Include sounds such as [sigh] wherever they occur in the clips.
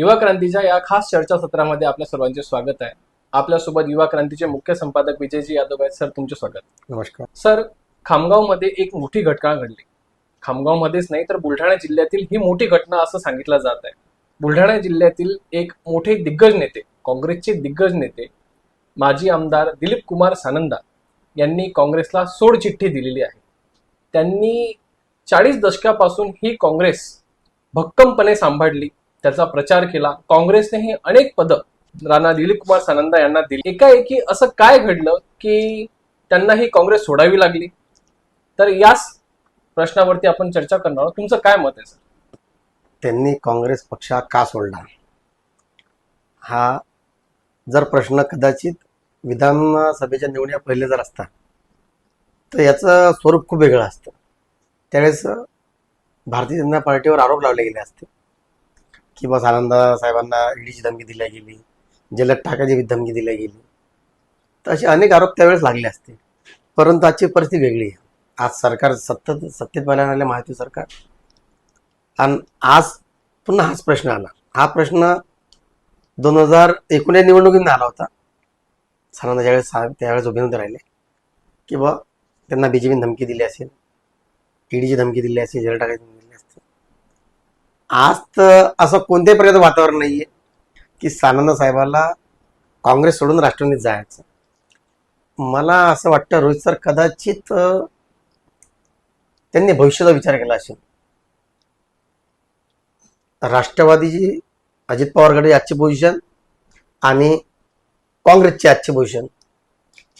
युवा क्रांतीच्या या खास चर्चासत्रामध्ये आपल्या सर्वांचे स्वागत आहे. आपल्यासोबत युवा क्रांतीचे मुख्य संपादक विजयजी यादव आहेत. सर तुमचे स्वागत. नमस्कार. सर खामगावमध्ये एक मोठी घटना घडली. खामगावमध्येच नाही तर बुलढाणा जिल्ह्यातील ही मोठी घटना असं सांगितलं जात आहे. बुलढाणा जिल्ह्यातील एक मोठे दिग्गज नेते काँग्रेसचे दिग्गज नेते माजी आमदार दिलीप कुमार सानंदा यांनी काँग्रेसला सोड चिठ्ठी दिलेली आहे. त्यांनी चाळीस दशकापासून ही काँग्रेस भक्कमपणे सांभाळली त्याचा प्रचार केला. काँग्रेसनेही अनेक पदं राणा दिलीप कुमार सानंदा यांना दिली. एकाएकी असं काय घडलं की त्यांना ही काँग्रेस सोडावी लागली? तर याच प्रश्नावरती आपण चर्चा करणार आहोत. तुमचं काय मत आहे सर? त्यांनी काँग्रेस पक्ष का सोडला? हा जर प्रश्न कदाचित विधानसभेच्या निवडण्या पहिले जर असता तर याचं स्वरूप खूप वेगळं असतं. त्यावेळेस भारतीय जनता पार्टीवर आरोप लावले गेले असते. की बस आनंद साहेबांना ईडीची धमकी दिली गेली जलद टाकायची धमकी दिली गेली. तर असे अनेक आरोप त्यावेळेस लागले असते. परंतु आजची परिस्थिती वेगळी आहे. आज सरकार सत्तेत सत्तेत पाहिल्या आले महायुती सरकार. आणि आज पुन्हा हाच प्रश्न आला. हा प्रश्न दोन हजार एकोणीस निवडणुकीनं आला होता. साधारण ज्यावेळेस साहेब त्यावेळेस उभे नव्हते राहिले. की बा त्यांना बीजेपीने धमकी दिली असेल. ईडीची धमकी दिली असेल जल टाकायची आज तर असं कोणत्याही प्रकारचं वातावरण नाहीये की सानंद साहेबाला काँग्रेस सोडून राष्ट्रवादीत जायचं. मला असं वाटतं रोहित सर कदाचित त्यांनी भविष्याचा विचार केला असेल. राष्ट्रवादीची अजित पवार गटाची आजची पोझिशन आणि काँग्रेसची आजची पोझिशन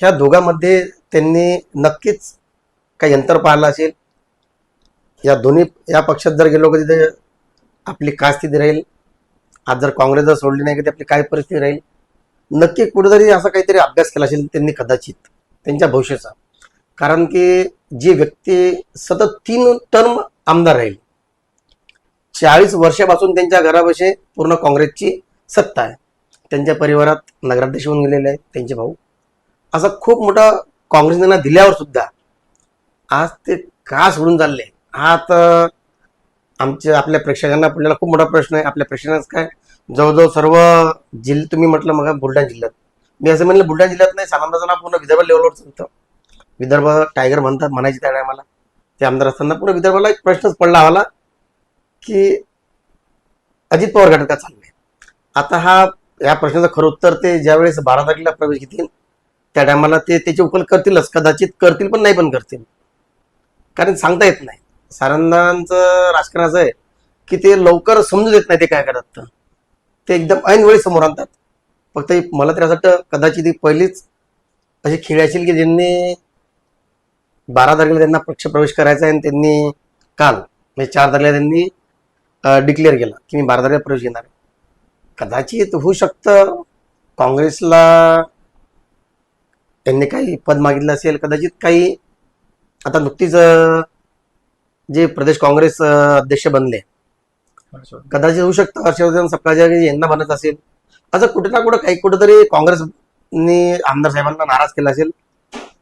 ह्या दोघांमध्ये त्यांनी नक्कीच काही अंतर पाहिलं असेल. या दोन्ही या पक्षात जर गेलो कधी आपली काय स्थिती राहील. आज जर काँग्रेस जर सोडली नाही कधी आपली काय परिस्थिती राहील? नक्की कुठेतरी असा काहीतरी अभ्यास केला असेल त्यांनी कदाचित त्यांच्या भविष्याचा. कारण की जी व्यक्ती सतत तीन टर्म आमदार राहील चाळीस वर्षापासून त्यांच्या घरापाशी पूर्ण काँग्रेसची सत्ता आहे. त्यांच्या परिवारात नगराध्यक्ष होऊन गेलेले आहेत त्यांचे भाऊ. असा खूप मोठा काँग्रेसने त्यांना दिल्यावर सुद्धा आज ते का सोडून चालले? हा तर आमच्या आपल्या प्रेक्षकांना आपल्याला खूप मोठा प्रश्न आहे. आपल्या प्रेक्षकांना काय? जवळजवळ सर्व जिल्हे तुम्ही म्हटलं मग बुलढाणा जिल्ह्यात. मी असं म्हणलं बुलढाणा जिल्ह्यात नाही सामान्यतः नाव पूर्ण विदर्भ लेवलवर चालतं विदर्भ टायगर म्हणतात म्हणायचे त्या टायमाला ते आमदार असताना पूर्ण विदर्भाला एक प्रश्नच पडला हवाला की अजित पवार गटात का चालले? आता हा या प्रश्नाचं खरं उत्तर ते ज्यावेळेस बारा तारखेला प्रवेश घेतील त्या टायमाला ते त्याची उकल करतीलच. कदाचित करतील पण नाही पण करतील. कारण सांगता येत नाही. सारंदांचं राजकारण असं आहे की ते लवकर समजून देत नाही ते काय करतात तर. ते एकदम ऐनवेळी समोर आणतात फक्त मला तरी असं वाटतं कदाचित ही पहिलीच अशी खेळ असेल की ज्यांनी बारा तारखेला त्यांना पक्ष प्रवेश करायचा आहे आणि त्यांनी काल म्हणजे चार तारखेला त्यांनी डिक्लेअर केला की मी बारा तारखेला प्रवेश घेणार कदाचित होऊ शकतं काँग्रेसला त्यांनी काही पद मागितलं असेल कदाचित काही आता नुकतीच जे प्रदेश काँग्रेस अध्यक्ष बनले. कदाचित होऊ शकतं हर्षवर्धन सपकाळच्या यांना बनत असेल. असं कुठे ना कुठं काही कुठेतरी काँग्रेसनी आमदार साहेबांना नाराज केला असेल.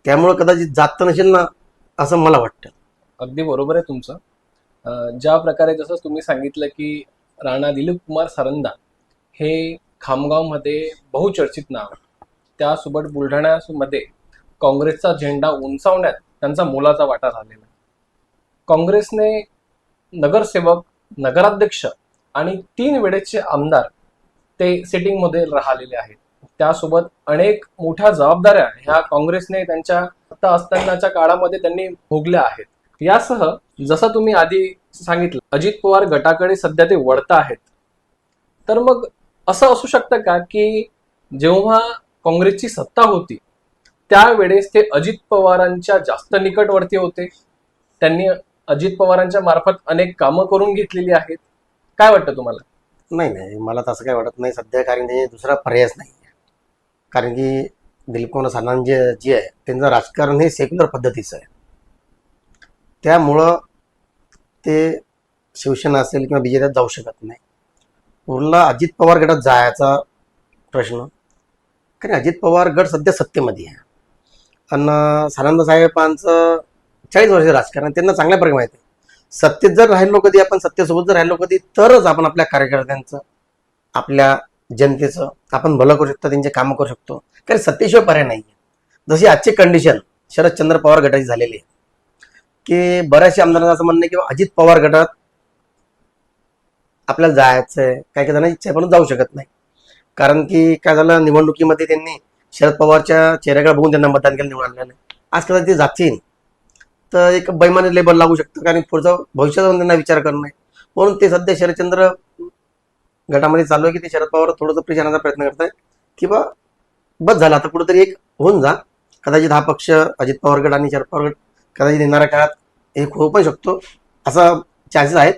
त्यामुळे कदाचित जात नसेल ना असं मला वाटतं. अगदी बरोबर आहे तुमचं. ज्या प्रकारे जसं तुम्ही सांगितलं की राणा दिलीप कुमार सारंदा हे खामगावमध्ये बहुचर्चित नाव. त्यासोबत बुलढाण्यामध्ये काँग्रेसचा झेंडा उंचावण्यात त्यांचा मोलाचा वाटा झालेला आहे. काँग्रेसने नगरसेवक नगराध्यक्ष आणि तीन वेळेचे आमदार ते सिटिंगमध्ये राहिलेले आहेत. त्यासोबत अनेक मोठ्या जबाबदाऱ्या ह्या काँग्रेसने त्यांच्या सत्ता असतानाच्या काळामध्ये त्यांनी भोगल्या आहेत. यासह जसं तुम्ही आधी सांगितलं अजित पवार गटाकडे सध्या ते वळता आहेत. तर मग असं असू शकतं का की जेव्हा काँग्रेसची सत्ता होती त्यावेळेस ते अजित पवारांच्या जास्त निकटवर्ती होते? त्यांनी अजित पवारांच्या मार्फत अनेक कामं करून घेतलेली आहेत. काय वाटतं तुम्हाला? नाही नाही. मला तसं काही वाटत नाही. सध्या कारण की दुसरा पर्यायच नाही. कारण की दिलीप कुमार सानंद जे जे आहे त्यांचं राजकारण हे सेक्युलर पद्धतीचं आहे. त्यामुळं ते शिवसेना असेल किंवा बीजेपीत जाऊ शकत नाही. उरला अजित पवार गटात जायचा प्रश्न. कारण अजित पवार गट सध्या सत्तेमध्ये आहे. आणि सानंद साहेबांचं चाळीस वर्ष राजकारण त्यांना चांगल्या प्रकारे माहिती आहे. सत्तेत जर राहिलो कधी आपण सत्तेसोबत जर राहिलो कधी तरच आपण आपल्या कार्यकर्त्यांचं आपल्या जनतेचं आपण भलं करू शकतो त्यांचे कामं करू शकतो. कारण सत्तेशिवाय पर्याय नाही जशी आजची कंडिशन शरदचंद्र पवार गटाची झालेली आहे. की बऱ्याचशा आमदारांचं असं म्हणणं आहे की अजित पवार गटात आपल्याला जायचं आहे काही काही जणांची इच्छा आहे पण जाऊ शकत नाही. कारण की काय झालं निवडणुकीमध्ये त्यांनी शरद पवारच्या चेहऱ्याकडे बघून त्यांना मतदान केलं निवडून आणलं नाही. आज कदाचित ते जातील. तर एक बैमाने लेबल लागू शकतं कारण पुढचं भविष्याचा त्यांना विचार करणं आहे. म्हणून ते सध्या शरदचंद्र गटामध्ये चालू आहे की ते शरद पवार थोडंसं प्रेश आणण्याचा प्रयत्न करत आहे किंवा बस झाला आता कुठंतरी एक होऊन जा. कदाचित हा पक्ष अजित पवार गट आणि शरद पवार गट कदाचित येणाऱ्या काळात हे होऊ पण शकतो. असा चान्सेस आहेत.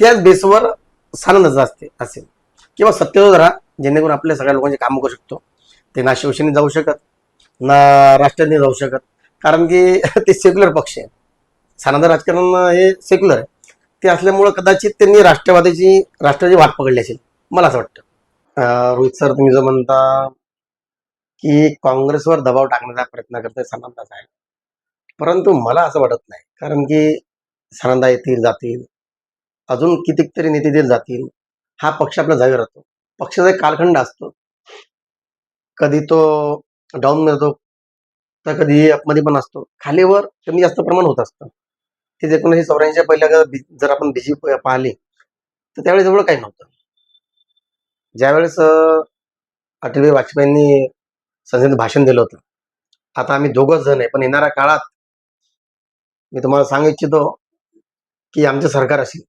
त्याच बेसवर सानंदाचा असते असेल. किंवा सत्तेवर जरा जेणेकरून आपल्या सगळ्या लोकांचे कामं करू शकतो. ते ना शिवसेनेत जाऊ शकत ना राष्ट्रवादीने जाऊ शकत. कारण की [laughs] ते सेक्युलर पक्ष आहे सानंद राजकारण हे सेक्युलर आहे. ते असल्यामुळं कदाचित त्यांनी राष्ट्रवादीची राष्ट्रवादी वाट पकडली असेल मला असं वाटतं. रोहित सर तुम्ही जो म्हणता की काँग्रेसवर दबाव टाकण्याचा प्रयत्न करतोय सानंदा साहेब. परंतु मला असं वाटत नाही कारण की सानंदा येतील जातील. अजून कितीतरी नेते येतील जातील. हा पक्ष आपला जागेवर राहतो. पक्षाचा एक कालखंड असतो. कधी तो डाऊन मिळतो तर कधी अपमध्ये पण असतो. खालीवर कमी जास्त प्रमाण होत असतं. ते एकोणीसशे चौऱ्याऐंशी पहिल्या जर आपण बीजी पाहिली तर त्यावेळेस एवढं काही नव्हतं. ज्यावेळेस अं, अटलबिहारी वाजपेयींनी संसदेत भाषण दिलं होतं. आता आम्ही दोघंच जण आहे पण येणाऱ्या काळात मी तुम्हाला सांगू इच्छितो की आमचं सरकार असेल.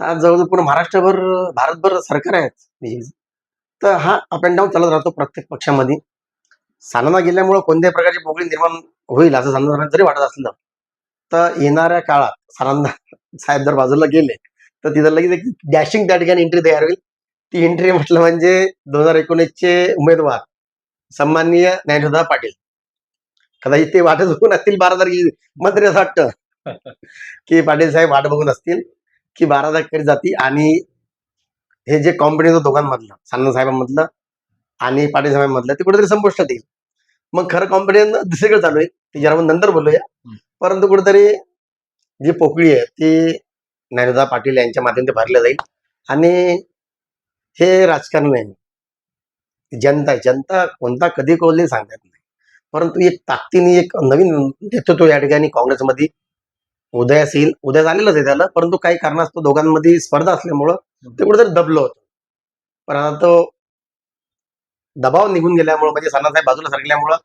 तर आज जवळजवळ पूर्ण महाराष्ट्रभर भारतभर सरकार आहेत. बीजेपीचं तर हा अप अँड डाऊन चालत राहतो प्रत्येक पक्षामध्ये. सानंदा गेल्यामुळं कोणत्याही प्रकारची पोकळी निर्माण होईल असं सानंदा जरी वाटत असलं तर येणाऱ्या काळात सानंदा साहेब जर बाजूला गेले तर तिथं लगेच एक डॅशिंग त्या ठिकाणी एंट्री तयार होईल. ती एंट्री म्हटलं म्हणजे दोन हजार एकोणीसचे उमेदवार सन्माननीय ज्ञानोदा पाटील. कदाचित ते वाटच बघून असतील बारा तारखे मंत्री असं वाटतं की पाटील साहेब वाट बघून असतील की बारा तारखेकडे जाती आणि हे जे कॉम्पिटिशन दोघांमधलं सानंद साहेबांमधलं आणि पाटील साहेबांमधलं ते कुठेतरी संपुष्टात येईल. मग खरं कॉम्पिटिशन दुसरीकडे चालू आहे. ते जरा नंतर बोलूया. परंतु कुठेतरी जी पोकळी आहे ती ज्ञानोदा पाटील यांच्या माध्यमातून भरल्या जाईल. आणि हे राजकारण आहे जनता आहे. जनता कोणता कधी कोल्हे सांगता नाही. परंतु एक ताकदीने एक नवीन नेतृत्व या ठिकाणी काँग्रेसमध्ये उदयास येईल उदयास आलेलंच आहे त्याला. परंतु काही कारणास्तव दोघांमध्ये स्पर्धा असल्यामुळं ते कुठेतरी दबलं होतं. पण आता तो दबाव निघून गेल्यामुळं म्हणजे साहेब बाजूला सरकल्यामुळं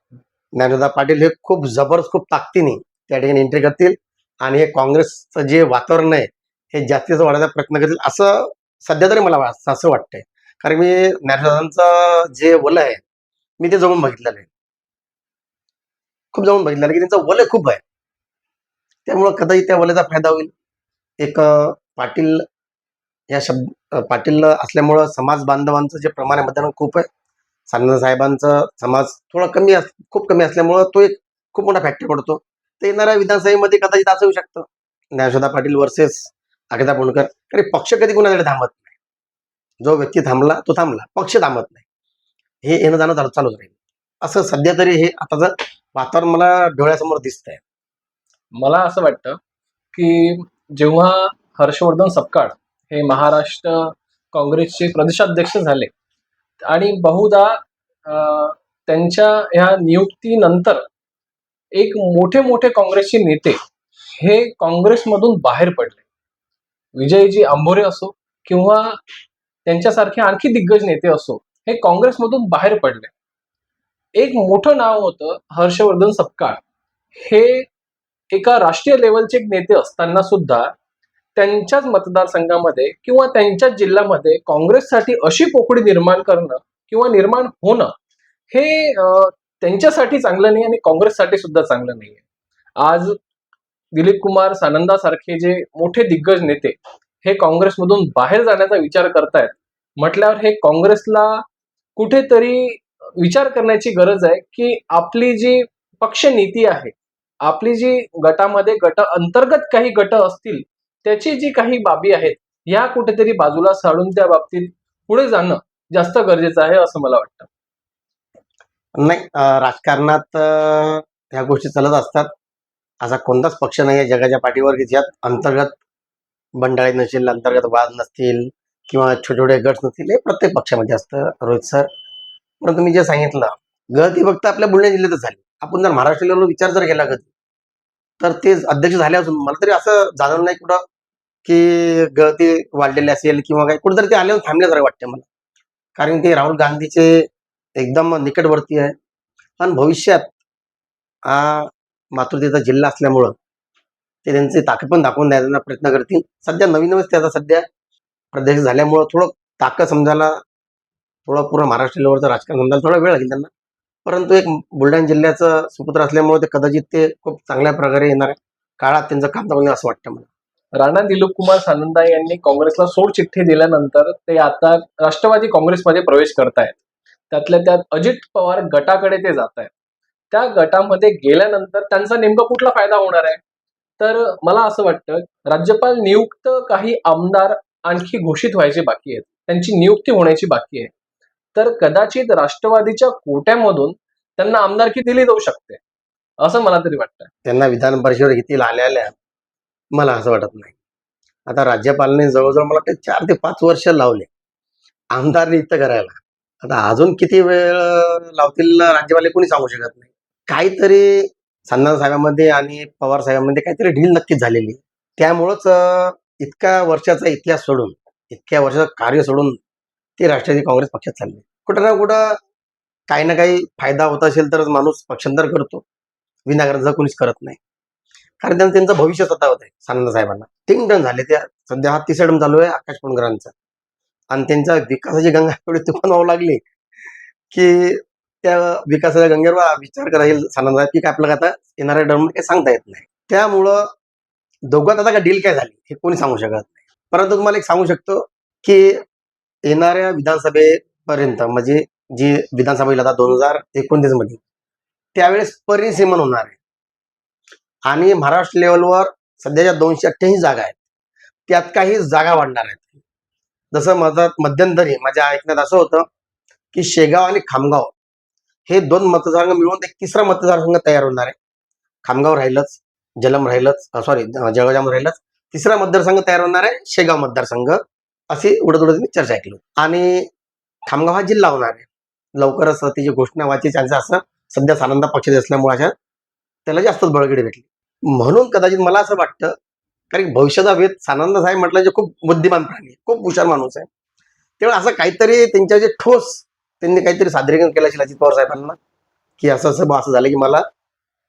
ज्ञानदा पाटील हे खूप जबरदस्त खूप ताकदीने त्या ठिकाणी एंट्री करतील. आणि हे काँग्रेसचं जे वातावरण आहे हे जास्तीत वाढायचा प्रयत्न करतील असं सध्या तरी मला वा- असं वाटतंय. कारण मी ज्ञानदादांचं जे वलं आहे मी ते जमून बघितलेलं आहे. खूप जमून बघितलेलं की त्यांचं वलय खूप आहे. त्यामुळं कदाचित त्या वलयाचा फायदा होईल. एक पाटील या शब्द पाटील असल्यामुळं समाज बांधवांचं जे प्रमाण आहे मतदान खूप आहे. सानंद साहेबांचा समाज थोडा कमी अस खूप कमी असल्यामुळं तो एक खूप मोठा फॅक्टर पडतो. तर येणाऱ्या विधानसभेमध्ये कदाचित असं होऊ शकतं. ज्ञानशोधा पाटील वर्सेस अगिता पुणकर. कारण पक्ष कधी कुणाकडे थांबत नाही. जो व्यक्ती थांबला तो थांबला. पक्ष थांबत नाही. हे येणं जाणं चालू चालूच राहील. असं सध्या तरी हे आताचं वातावरण मला डोळ्यासमोर दिसतंय. मला असं वाटतं की जेव्हा हर्षवर्धन सपकाळ हे महाराष्ट्र काँग्रेसचे प्रदेशाध्यक्ष झाले आणि बहुधा त्यांच्या ह्या नियुक्तीनंतर एक मोठे मोठे काँग्रेसचे नेते हे काँग्रेसमधून बाहेर पडले. विजयजी आंभोरे असो किंवा त्यांच्यासारखे आणखी दिग्गज नेते असो हे काँग्रेसमधून बाहेर पडले. एक मोठं नाव होतं हर्षवर्धन सपकाळ. हे एका राष्ट्रीय लेवलचे एक नेते असताना सुद्धा त्यांच्याच मतदारसंघामध्ये किंवा त्यांच्याच जिल्ह्यामध्ये काँग्रेससाठी अशी पोकळी निर्माण करणं किंवा निर्माण होणं हे त्यांच्यासाठी चांगलं नाही आणि काँग्रेससाठी सुद्धा चांगलं नाही आज दिलीप कुमार सानंदासारखे जे मोठे दिग्गज नेते हे काँग्रेसमधून बाहेर जाण्याचा विचार करतायत म्हटल्यावर हे काँग्रेसला कुठेतरी विचार करण्याची गरज आहे की आपली जी पक्ष नीती आहे आपली जी गटामध्ये गट अंतर्गत काही गट असतील त्याची जी काही बाबी आहेत ह्या कुठेतरी बाजूला साडून त्या बाबतीत पुढे जाणं जास्त गरजेचं आहे असं मला वाटतं. नाही राजकारणात ह्या गोष्टी चालत असतात. असा कोणताच पक्ष नाही आहे जगाच्या पाठीवर की ज्यात अंतर्गत बंडाळी नसेल अंतर्गत वाद नसतील किंवा छोटे छोटे गट नसतील हे प्रत्येक पक्षामध्ये असतं. रोहित सर परंतु मी जे सांगितलं गत फक्त आपल्या बुलढाणा जिल्ह्यातच झाली. आपण जर महाराष्ट्र लेवलवर विचार जर केला कधी तर ते अध्यक्ष झाले असून मला तरी असं जाणवलं नाही कुठं की गळती वाढलेली असेल किंवा काय. कुठेतरी ते आल्यावर थांबल्यासारखं वाटते मला. कारण ते राहुल गांधीचे एकदम निकटवर्ती आहे. आणि भविष्यात हा मातृतेचा जिल्हा असल्यामुळं ते त्यांची ताकद पण दाखवून द्यायचा प्रयत्न करतील. सध्या नवीनच त्याचा सध्या प्रदेश झाल्यामुळं थोडं ताकद समजायला थोडं पूर्ण महाराष्ट्र लेवलचं राजकारण समजायला थोडा वेळ लागेल त्यांना. परंतु एक बुलढाणा जिल्ह्याचं सुपुत्र असल्यामुळे ते कदाचित ते खूप चांगल्या प्रकारे येणार काळात त्यांचं काम चांगलं असं वाटतं मला. राणा दिलीप कुमार सानंदा यांनी काँग्रेसला सोड चिठ्ठी दिल्यानंतर ते आता राष्ट्रवादी काँग्रेसमध्ये प्रवेश करतायत. त्यातल्या त्यात अजित पवार गटाकडे ते जात आहेत त्या गटामध्ये गेल्यानंतर त्यांचा नेमका कुठला फायदा होणार आहे? तर मला असं वाटतं राज्यपाल नियुक्त काही आमदार आणखी घोषित व्हायचे बाकी आहेत. त्यांची नियुक्ती होण्याची बाकी आहे. तर कदाचित राष्ट्रवादीच्या कोट्यामधून त्यांना आमदारकी दिली जाऊ शकते असं मला तरी वाटतं. त्यांना विधान परिषदेवर किती आल्या मला असं वाटत नाही. आता राज्यपालाने जवळजवळ मला ते चार ते पाच वर्ष लावले आमदार नियुक्त करायला. आता अजून किती वेळ लावतील राज्यपाले कोणी सांगू शकत नाही. काहीतरी संधान साहेबांमध्ये आणि पवार साहेबांमध्ये काहीतरी ढील नक्कीच झालेली त्यामुळंच इतक्या वर्षाचा इतिहास सोडून इतक्या वर्षाचं कार्य सोडून ते राष्ट्रवादी काँग्रेस पक्षात चालले. कुठं ना कुठं काही ना काही फायदा होत असेल तरच माणूस पक्षांतर करतो. विनाकारण कोणीच करत नाही. कारण त्यांचं त्यांचं भविष्य स्वतः होत आहे सानंद साहेबांना. तीन टन झाले त्या सध्या हा तिसरा टन चालू आहे आकाश पुणकरांचा आणि त्यांच्या विकासाची गंगा [laughs] एवढी तुफान व्हावं लागली की त्या विकासाच्या गंगेवर विचार करायला येईल सानंद साहेब की काय आपल्याला आता येणाऱ्या टर्म काही सांगता येत नाही. त्यामुळं दोघात आता काय डील काय झाली हे कोणी सांगू शकत नाही. परंतु तुम्हाला एक सांगू शकतो की येणाऱ्या विधानसभेपर्यंत म्हणजे जी विधानसभा येईल आता दोन हजार एकोणतीसमध्ये त्यावेळेस परिसीमन होणार आहे. आणि महाराष्ट्र लेवलवर सध्याच्या दोनशे अठ्ठ्याऐंशी जागा आहेत. त्यात काही जागा वाढणार आहेत. जसं माझं मध्यंतरी माझ्या ऐकण्यात असं होतं की शेगाव आणि खामगाव हे दोन मतदारसंघ मिळून एक तिसरा मतदारसंघ तयार होणार आहे. खामगाव राहिलंच जलम राहिलंच सॉरी जळगाव राहिलंच. तिसरा मतदारसंघ तयार होणार आहे शेगाव मतदारसंघ. अशी उडत उडत मी चर्चा ऐकली आणि खामगाव हा जिल्हा होणार आहे. लवकरच त्याची घोषणा व्हायची चान्सेस असं सध्या सानंदा पक्षात असल्यामुळे अशा त्याला जास्तच बळगडी भेटली. म्हणून कदाचित मला असं वाटतं कारण की भविष्याचा वेध सानंद साहेब म्हटलं जे खूप बुद्धिमान प्राणी आहे, खूप हुशार माणूस आहे. तेव्हा असं काहीतरी त्यांच्या जे ठोस त्यांनी काहीतरी सादरीकरण केलं असेल अजित पवार साहेबांना की असं असं असं झालं की मला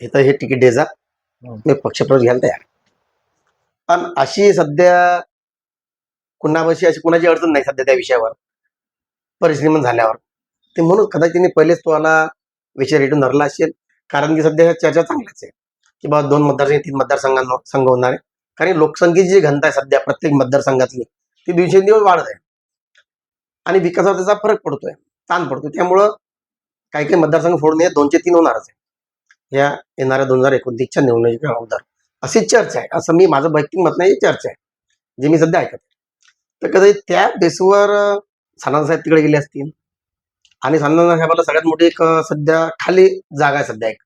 इथं हे तिकीट द्यायचा मी पक्षप्रवेश घ्यायला तयार. पण अशी सध्या कुणापाशी अशी कुणाची अडचण नाही सध्या त्या विषयावर. परिश्रमण झाल्यावर. ते म्हणून कदाचित त्यांनी पहिलेच तुम्हाला विषय रिटून धरला असेल. कारण की सध्या चर्चा चांगल्याच आहे. की बाबा दोन मतदारसंघ तीन मतदारसंघां संघ होणार आहे. कारण लोकसंख्येची जी घनता आहे सध्या प्रत्येक मतदारसंघातली ती दिवसेंदिवस वाढत आहे. आणि विकासावर त्याचा फरक पडतोय ताण पडतोय. त्यामुळं काही काही मतदारसंघ फोडणे दोनशे तीन होणारच आहे. या येणाऱ्या दोन हजार एकोणतीसच्या निवडणुकीच्या अगोदर. अशी चर्चा आहे. असं मी माझं वैयक्तिक मत नाही चर्चा आहे. जे मी सध्या ऐकत आहे. तर कदाचित त्या बेसवर सानंद साहेब तिकडे गेले असतील. आणि सानंद साहेबाला सगळ्यात मोठी एक सध्या खाली जागा आहे सध्या एक.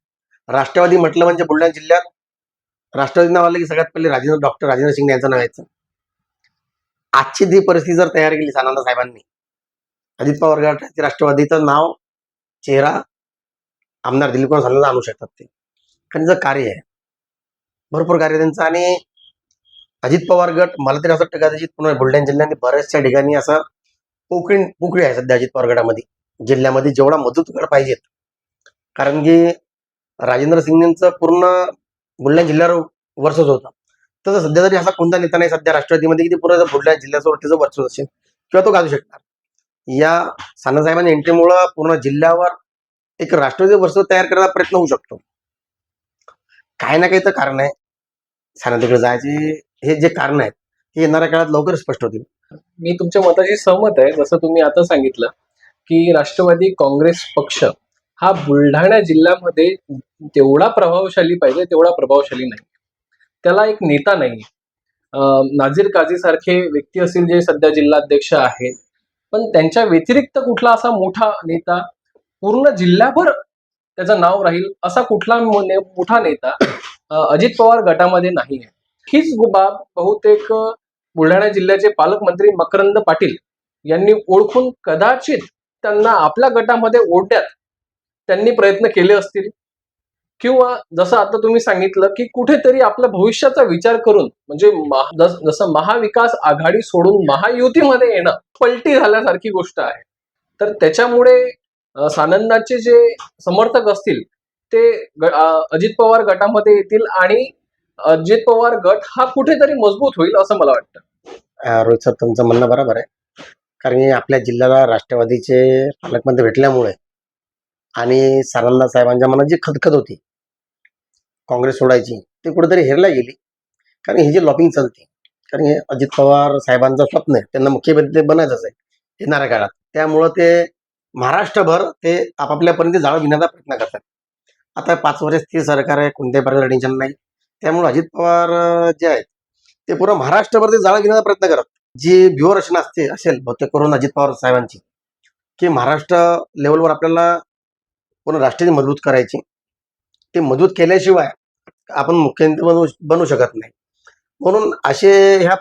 राष्ट्रवादी म्हटलं म्हणजे बुलढाणा जिल्ह्यात राष्ट्रवादी नाव आलं की सगळ्यात पहिले राजेंद्र डॉक्टर राजेंद्र शिंदे यांचं नाव यायचं. आजची जी परिस्थिती जर तयार केली सानंद साहेबांनी अजित पवार गटाचे राष्ट्रवादीचं नाव चेहरा आमदार दिलीप कुमार सानंद आणू शकतात ते. कारण जर कार्य आहे भरपूर कार्य त्यांचं. आणि अजित पवार गट मला तरी असं वाटतं कदाचित पुन्हा बुलढाणा जिल्ह्याने बऱ्याचशा ठिकाणी असं पोकळी पोकळी आहे सध्या अजित पवार गटामध्ये. जिल्ह्यामध्ये जेवढा मजबूत गट पाहिजेत. कारण की राजेंद्र सिंगचं पूर्ण बुलढाणा जिल्ह्यावर वर्षच होतं. तसं सध्या तरी असा कोणता नेता नाही सध्या राष्ट्रवादीमध्ये किती पूर्ण बुलढाणा जिल्ह्यासोबत त्याचं वर्चस्व असेल किंवा तो गाजू शकणार. या सानंदसाहेबांच्या एंट्रीमुळं पूर्ण जिल्ह्यावर एक राष्ट्रवादी वर्ष तयार करायचा प्रयत्न होऊ शकतो. काही ना काही तर कारण आहे. सानंदकडे जायचे हे जे कारण आहेत हे येणाऱ्या काळात लवकर स्पष्ट होतील. मी तुमच्या मताशी सहमत आहे. जसं तुम्ही आता सांगितलं की राष्ट्रवादी काँग्रेस पक्ष हा बुलढाणा जिल्ह्यामध्ये तेवढा प्रभावशाली पाहिजे तेवढा प्रभावशाली नाही. त्याला एक नेता नाही. नाझीर काझी सारखे व्यक्ती असतील जे सध्या जिल्हाध्यक्ष आहेत पण त्यांच्या व्यतिरिक्त कुठला असा मोठा नेता पूर्ण जिल्ह्याभर त्याचं नाव राहील असा कुठला मोठा नेता अजित पवार गटामध्ये नाही आहे हीच बाब बहुतेक बुलढाणा जिल्ह्याचे पालकमंत्री मकरंद पाटील यांनी ओळखून कदाचित त्यांना आपल्या गटामध्ये ओढण्यात त्यांनी प्रयत्न केले असतील. किंवा जसं आता तुम्ही सांगितलं की कुठेतरी आपल्या भविष्याचा विचार करून म्हणजे जसं महाविकास आघाडी सोडून महायुतीमध्ये येणं पलटी झाल्यासारखी गोष्ट आहे. तर त्याच्यामुळे सानंदाचे जे समर्थक असतील ते अजित पवार गटामध्ये येतील आणि अजित पवार गट हा कुठेतरी मजबूत होईल असं मला वाटतं. रोहित सर तुमचं म्हणणं बरोबर आहे. कारण की आपल्या जिल्ह्याला राष्ट्रवादीचे पालकमंत्री भेटल्यामुळे आणि सानंदा साहेबांच्या मनात जी खदखद होती काँग्रेस सोडायची ती कुठेतरी हेरला गेली. कारण ही जी लॉबिंग चालते कारण हे अजित पवार साहेबांचं स्वप्न आहे त्यांना मुख्यमंत्री बनायचंच आहे येणाऱ्या काळात. त्यामुळं ते महाराष्ट्रभर ते आपापल्यापर्यंत जाळं घेण्याचा प्रयत्न करतात. आता पाच वर्ष ती सरकार आहे कोणत्याही प्रकारचं टेन्शन नाही. त्यामुळे अजित पवार जे आहेत ते पूर्ण महाराष्ट्रभर ते जाळं घेण्याचा प्रयत्न करत. जी व्यूहरचना असते असेल बहुतेक करून अजित पवार साहेबांची की महाराष्ट्र लेवलवर आपल्याला पूर्ण राष्ट्रीय मजबूत करायची. ते मजबूत केल्याशिवाय आपण मुख्यमंत्री बनवू बनवू शकत नाही. म्हणून असे ह्या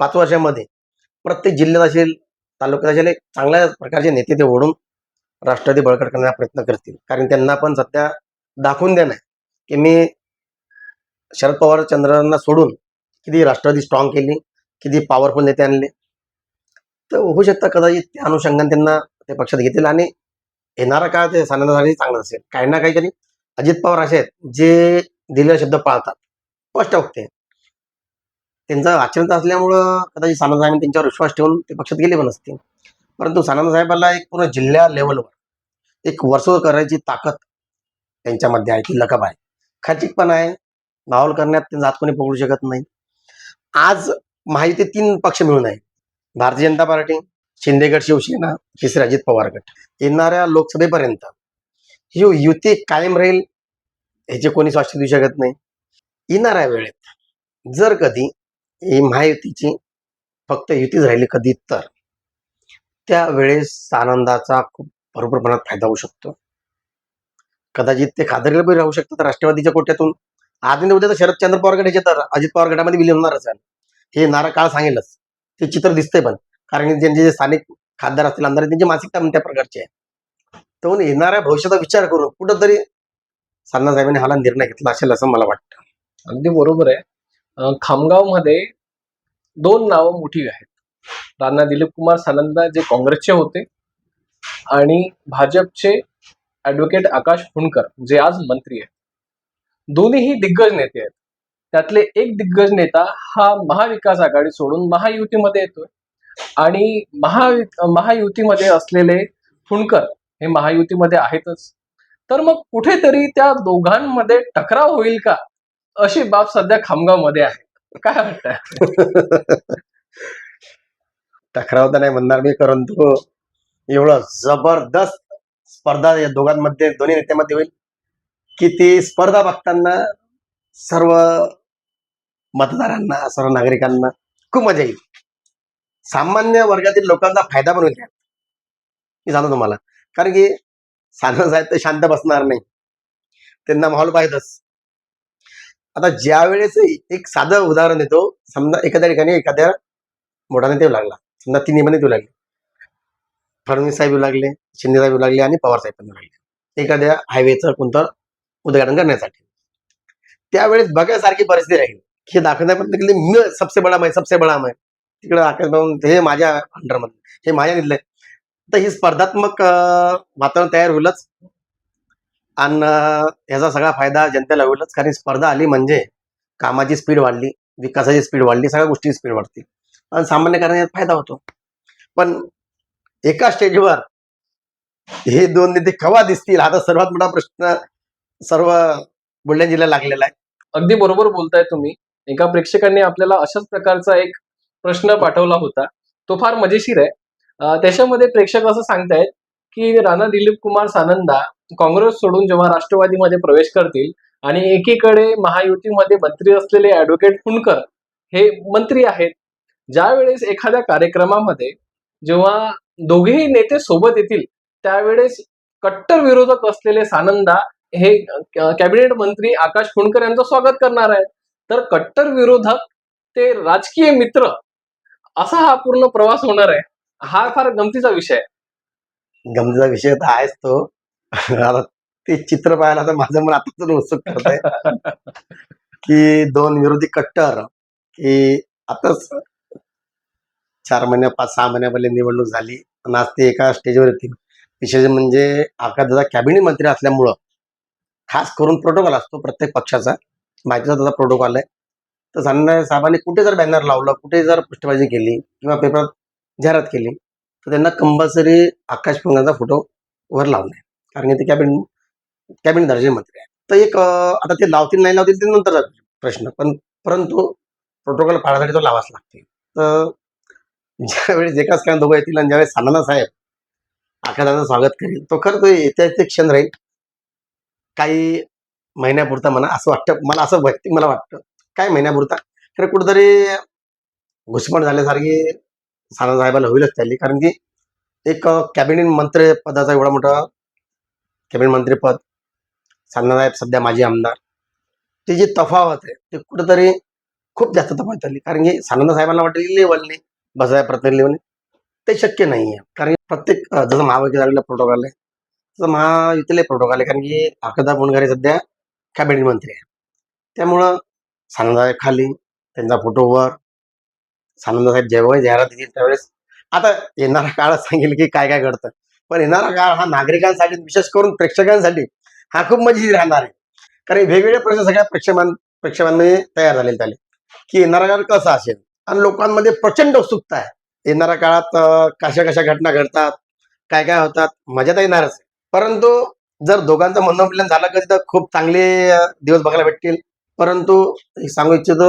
पाच वर्षामध्ये प्रत्येक जिल्ह्यात असेल तालुक्यात असेल एक चांगल्या प्रकारचे नेते ते ओढून राष्ट्रवादी बळकट करण्याचा प्रयत्न करतील. कारण त्यांना पण सध्या दाखवून देणं की मी शरद पवार चंद्रांना सोडून किती राष्ट्रवादी स्ट्रॉंग केली किती पॉवरफुल नेते आणले. तर होऊ शकतं कदाचित त्या अनुषंगाने त्यांना ते पक्षात घेतील आणि येणारा काळ ते सानंदासाठी चांगलं असेल. काही ना काहीतरी अजित पवार असे आहेत जे दिलेला शब्द पाळतात स्पष्ट होते त्यांचं आचरण असल्यामुळं कदाचित सानंद साहेबांनी त्यांच्यावर विश्वास ठेवून ते पक्षात गेले पण असतील. परंतु सानंद साहेबाला एक पूर्ण जिल्ह्या लेवलवर एक वर्ष करायची ताकद त्यांच्यामध्ये आहे ती लकब आहे. खर्चिक पण आहे माहोल करण्यात जात कोणी पकडू शकत नाही. आज माहिती तीन पक्ष मिळून आहे भारतीय जनता पार्टी शिंदेगड शिवसेना तिसरे अजित पवार गट. येणाऱ्या लोकसभेपर्यंत ही युती कायम राहील ह्याचे कोणी स्वास्थ्य देऊ शकत नाही. येणाऱ्या वेळेत जर कधी ही महायुतीची फक्त युतीच राहिली कधी तर त्यावेळेस आनंदाचा खूप भरपूर प्रमाणात फायदा होऊ शकतो. कदाचित ते खादरीला बी राहू शकतात राष्ट्रवादीच्या कोट्यातून आज नाही उद्या तर शरदचंद्र पवार गटाचे तर अजित पवार गटामध्ये विलीन होणारच आहे. हे नारा काळ सांगेलच. ते चित्र दिसतंय पण. कारण की त्यांचे जे स्थानिक खासदार असतील आमदार त्यांची मानसिकता पण त्या प्रकारची आहे. तर येणाऱ्या भविष्याचा विचार करून कुठंतरी सान्ना साहेबांनी हाला निर्णय घेतला असेल असं मला वाटतं. अगदी बरोबर आहे. खामगावमध्ये दोन नावं मोठी आहेत. राणा दिलीप कुमार सानंदा जे काँग्रेसचे होते आणि भाजपचे ऍडव्होकेट आकाश फुंडकर जे आज मंत्री आहेत. दोन्हीही दिग्गज नेते आहेत. त्यातले एक दिग्गज नेता हा महाविकास आघाडी सोडून महायुतीमध्ये येतोय. आणि महा महायुतीमध्ये असलेले फुंडकर हे महायुतीमध्ये आहेतच. तर मग कुठेतरी त्या दोघांमध्ये टकराव होईल का? अशी बाब सध्या खामगावमध्ये आहे. काय वाटतं [laughs] टकराव तर नाही म्हणणार मी परंतु एवढं जबरदस्त स्पर्धा या दोघांमध्ये दोन्ही नेत्यामध्ये होईल. की ती स्पर्धा बघताना सर्व मतदारांना सर्व नागरिकांना खूप मजा येईल. सामान्य वर्गातील लोकांचा फायदा पण होईल त्यात. मी सांगतो तुम्हाला. कारण की साधन साहेब ते शांत बसणार नाही. त्यांना माहोल पाहिजेच. आता ज्या वेळेस एक साधं उदाहरण देतो. समजा एखाद्या ठिकाणी एखाद्या मोठा देऊ लागला. समजा तिन्ही निबंधित येऊ लागले. फडणवीस साहेब येऊ लागले शिंदे साहेब येऊ लागले आणि पवार साहेब पण येऊ लागले. एखाद्या हायवेचं कोणतं उद्घाटन करण्यासाठी. त्यावेळेस बघायसारखी परिस्थिती राहील. हे दाखवण्यापर्यंत मी सबसे बडा मै सबसे बडा मै तिकडे दाखवून हे माझ्या अंडरमध्ये हे माझ्या निधलंय तर ही स्पर्धात्मक वातावरण तयार होईलच. आणि ह्याचा सगळा फायदा जनतेला होईलच. कारण स्पर्धा आली म्हणजे कामाची स्पीड वाढली विकासाची स्पीड वाढली सगळ्या गोष्टी स्पीड वाढतील आणि सामान्य कारणात फायदा होतो. पण एका स्टेजवर हे दोन नेते केव्हा दिसतील? हा तर सर्वात मोठा प्रश्न सर्व बुलढाणा जिल्ह्याला लागलेला आहे. अगदी बरोबर बोलताय तुम्ही. एका प्रेक्षकांनी आपल्याला अशाच प्रकारचा एक प्रश्न पाठवला होता. तो फार मजेशीर आहे. त्याच्यामध्ये प्रेक्षक असं सांगतायत की राणा दिलीप कुमार सानंदा काँग्रेस सोडून जेव्हा राष्ट्रवादीमध्ये प्रवेश करतील आणि एकीकडे महायुतीमध्ये मंत्री असलेले ऍडव्होकेट फुंडकर हे मंत्री आहेत ज्या वेळेस एखाद्या कार्यक्रमामध्ये जेव्हा दोघेही नेते सोबत येतील त्यावेळेस कट्टर विरोधक असलेले सानंदा हे कॅबिनेट मंत्री आकाश फुंडकर यांचं स्वागत करणार आहेत. तर कट्टर विरोधक ते राजकीय मित्र असा हा पूर्ण प्रवास होणार आहे. हा फार गमतीचा विषय आहे. गमतीचा विषय तर आहेच तो. आता ते चित्र पाहायला तर माझं मन आताच उत्सुक करत आहे की दोन विरोधी कट्टर की आताच चार महिन्या पाच सहा महिन्या पहिले निवडणूक झाली. आणि आज ते एका स्टेजवर येतील. विशेष म्हणजे आकाश कॅबिनेट मंत्री असल्यामुळं खास करून प्रोटोकॉल असतो प्रत्येक पक्षाचा. माहितीचा त्याचा प्रोटोकॉल आहे. तर सामने साहेबांनी कुठे जर बॅनर लावलं कुठे जर पृष्ठभाजी केली किंवा पेपरात जाहिरात केली तर त्यांना कंपल्सरी आकाश पिंगाचा फोटो वर लावणे. कारण की ते कॅबिनेट कॅबिनेट दर्जे मंत्री आहे तर एक आता ते लावतील नाही लावतील ते नंतर प्रश्न. पण परंतु प्रोटोकॉल पाळण्यासाठी तो लावाच लागते. तर ज्यावेळेस एकाच काय दोघं येतील आणि ज्यावेळेस सानंद साहेब आकाशाचं स्वागत करेल तो खरं तो ऐतिहासिक क्षण राहील. काही महिन्यापुरता म्हणा असं वाटतं मला असं वैयक्तिक मला वाटतं काय महिन्यापुरता. तर कुठंतरी घुसमट झाल्यासारखी सानासाहेबाला होईलच त्याली कारण की एक कॅबिनेट मंत्री पदाचा एवढा मोठा कॅबिनेट मंत्रीपद सानासाहेब सध्या माजी आमदार. ती जी तफावत आहे ती कुठंतरी खूप जास्त तफावत आली कारण की सानंद साहेबांना वाटेल लेवलने बसाय प्रतिनिधी लेवलने ते शक्य नाही आहे कारण प्रत्येक जसं महाविकास आघाडीला प्रोटोकॉल आहे महायुतीला प्रोटोकॉल आहे. कारण की अकदा पुणगारे सध्या कॅबिनेट मंत्री आहे. त्यामुळं सानंद खाली त्यांचा फोटो वर साहेब जेव्हा जाहिरात देतील त्यावेळेस. आता येणारा काळ सांगेल की काय काय घडतं. पण येणारा काळ हा नागरिकांसाठी विशेष करून प्रेक्षकांसाठी हा खूप मजेशीर राहणार आहे. कारण वेगवेगळे प्रश्न सगळ्या प्रेक्षकां प्रेक्षकांमध्ये तयार झालेले झाले की येणारा काळ कसा असेल? आणि लोकांमध्ये प्रचंड उत्सुकता आहे. येणाऱ्या काळात कशा कशा घटना घडतात? काय काय होतात? मजा तर येणारच आहे. परंतु जर दोघांचं मनोमिलन झालं कधी तर खूप चांगले दिवस बघायला भेटतील. परंतु सांगू इच्छितो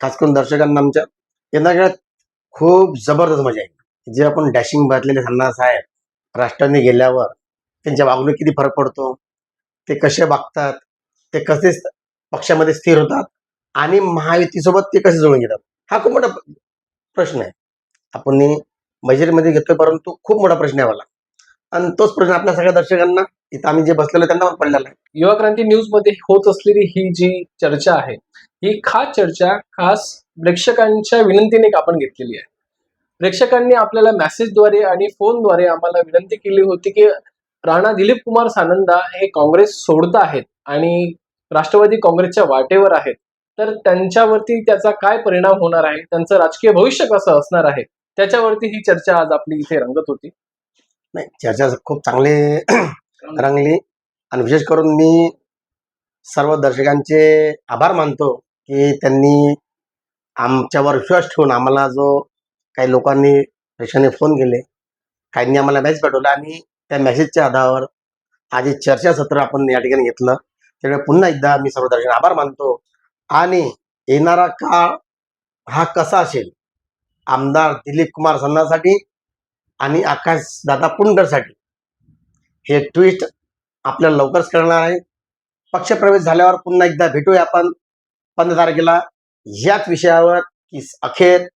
खास करून दर्शकांना आमच्या यंदा काळात खूप जबरदस्त मजा येईल जे आपण डॅशिंग बघितलेले सन्ना साहेब राष्ट्राने गेल्यावर त्यांच्या वागणूक किती फरक पडतो ते कसे वागतात ते कसे पक्षामध्ये स्थिर होतात आणि महायुतीसोबत ते कसे जुळून घेतात हा खूप मोठा प्रश्न आहे. आपण मेजरीमध्ये घेतोय परंतु खूप मोठा प्रश्न आहे मला. आणि तोच प्रश्न आपल्या सगळ्या दर्शकांना इथं आम्ही जे बसलेलो त्यांना पण पडलेला आहे. युवा क्रांती न्यूजमध्ये होत असलेली ही जी चर्चा आहे ही खास चर्चा खास प्रेक्षकांच्या विनंतीने आपण घेतलेली आहे. प्रेक्षकांनी आपल्याला मेसेजद्वारे आणि फोनद्वारे आम्हाला विनंती केली होती की राणा दिलीप कुमार सानंदा हे काँग्रेस सोडत आहेत आणि राष्ट्रवादी काँग्रेसच्या वाटेवर आहेत तर त्यांच्यावरती त्याचा काय परिणाम होणार आहे त्यांचं राजकीय भविष्य कसं असणार आहे त्याच्यावरती ही चर्चा आज आपली इथे रंगत होती. नाही चर्चा खूप चांगली [clears throat] रंगली. आणि विशेष करून मी सर्व दर्शकांचे आभार मानतो की त्यांनी आमच्यावर विश्वास ठेवून आम्हाला जो काही लोकांनी प्रेक्षाने फोन केले काहींनी आम्हाला मॅसेज पाठवला आणि त्या मॅसेजच्या आधारावर आज हे चर्चासत्र आपण या ठिकाणी घेतलं. त्यामुळे पुन्हा एकदा मी सर्व दर्शक आभार मानतो. आणि येणारा काळ हा कसा असेल? आमदार दिलीप कुमार सन्नासाठी आणि आकाश दादा पुंडरसाठी. हे ट्विस्ट आपल्याला लवकरच करणार आहे. पक्षप्रवेश झाल्यावर पुन्हा एकदा भेटूया आपण. पंधरा तारखेला याच विषयावर की अखेर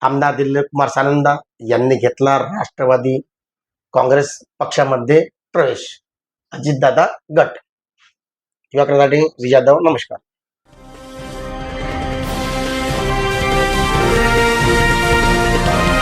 आमदार दिलीप कुमार सानंदा यांनी घेतला राष्ट्रवादी काँग्रेस पक्षामध्ये प्रवेश. अजितदादा गट. युवा क्रांतीसाठी नमस्कार.